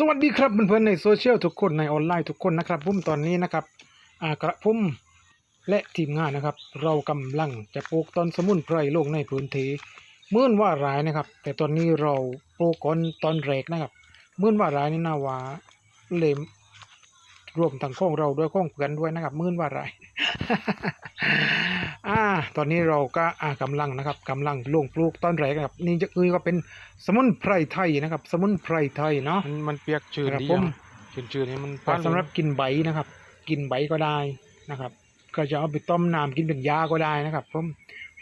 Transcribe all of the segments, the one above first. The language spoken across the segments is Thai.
สวัสดีครับเพื่อนๆในโซเชียลทุกคนในออนไลน์ทุกคนนะครับผมตอนนี้นะครับอ่ากระผมและทีมงานนะครับ เรากำลังจะปลูกต้นสมุนไพรลงในพื้นที่เมื่อนว่าร้ายนะครับ แต่ตอนนี้เราปลูกก่อนตอนแรกนะครับเมื่อนว่าร้ายนี่นาว่าเลม รวมทั้งข้องเราด้วยข้องเพื่อนด้วยนะครับเมื่อนว่าร้ายอ่าตอนนี้เราก็อ่ากำลังนะครับกำลังลงปลูกต้นแรกนะครับ นี่จะคือก็เป็นสมุนไพรไทยนะครับ สมุนไพรไทยเนาะมันมันเปียกชื้นครับดีผมชื้นชื้นๆนี่มันก็สำหรับกินใบนะครับ กินใบก็ได้นะครับ ก็จะเอาไปต้มน้ำกินเป็นยาก็ได้นะครับผม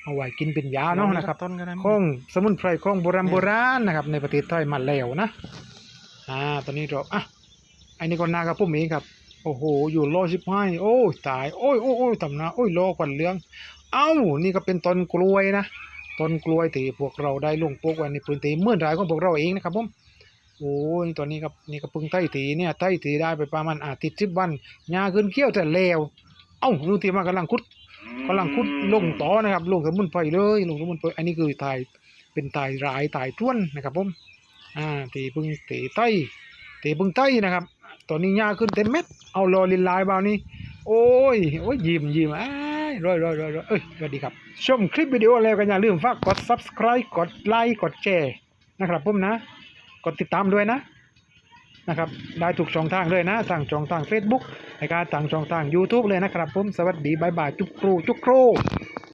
เอาไว้กินเป็นยาเนาะนะครับต้นก็ได้ของสมุนไพรของโบราณโบราณนะครับ ในประเทศไทยมาแล้วนะอ่าตอนนี้เราอะอันนี้ก็นากับผมเองครับ โอ้โห อยู่โลสิบห้โอ้ยตาย โอ้ยโอ้ยโอ้ยทำนาโอ้ยโลกวันเหลืองเอ้า นี่ก็เป็นต้นกล้วยนะ ต้นกล้วยที่พวกเราได้ลงปลูกไว้ในพื้นที่เมื่อไรของพวกเราเองนะครับผมโอ้ยตอนนี้ครับนี่ก็พิ่งไต่ตีเนี่ยไต่ตีได้ไปประมาณอาทิตย์สิบวันหญ้าขึ้นเขี้ยวแต่แล้วเอ้าดูที่มากำลังคุดกำลังคุดลงต่อนะครับ ลงสมุนไพรเลยลงสมุนไพรอันนี้คือตายเป็นตายรายตายท้วนนะครับผมอ่าตีพิ่งตีไต้ตีพิ่งไต้นะครับ ตอนนี้หญ้าขึ้นเต็มเม็ดเอารอลินลายเบานี่โอ้ยโอ้ยยิ้มยิ้มอ้ายร้อยร้อยร้อยร้อยเอ้ยสวัสดีครับ ชมคลิปวิดีโอแล้วก็อย่าลืมฝากกด subscribe กดไลค์กดแชร์นะครับผมนะ กดติดตามด้วยนะนะครับได้ถูกช่องทางเลยนะทางช่องทาง Facebook ในการทางช่องทาง YouTube เลยนะครับผมสวัสดีบายบายจุกครูจุกครู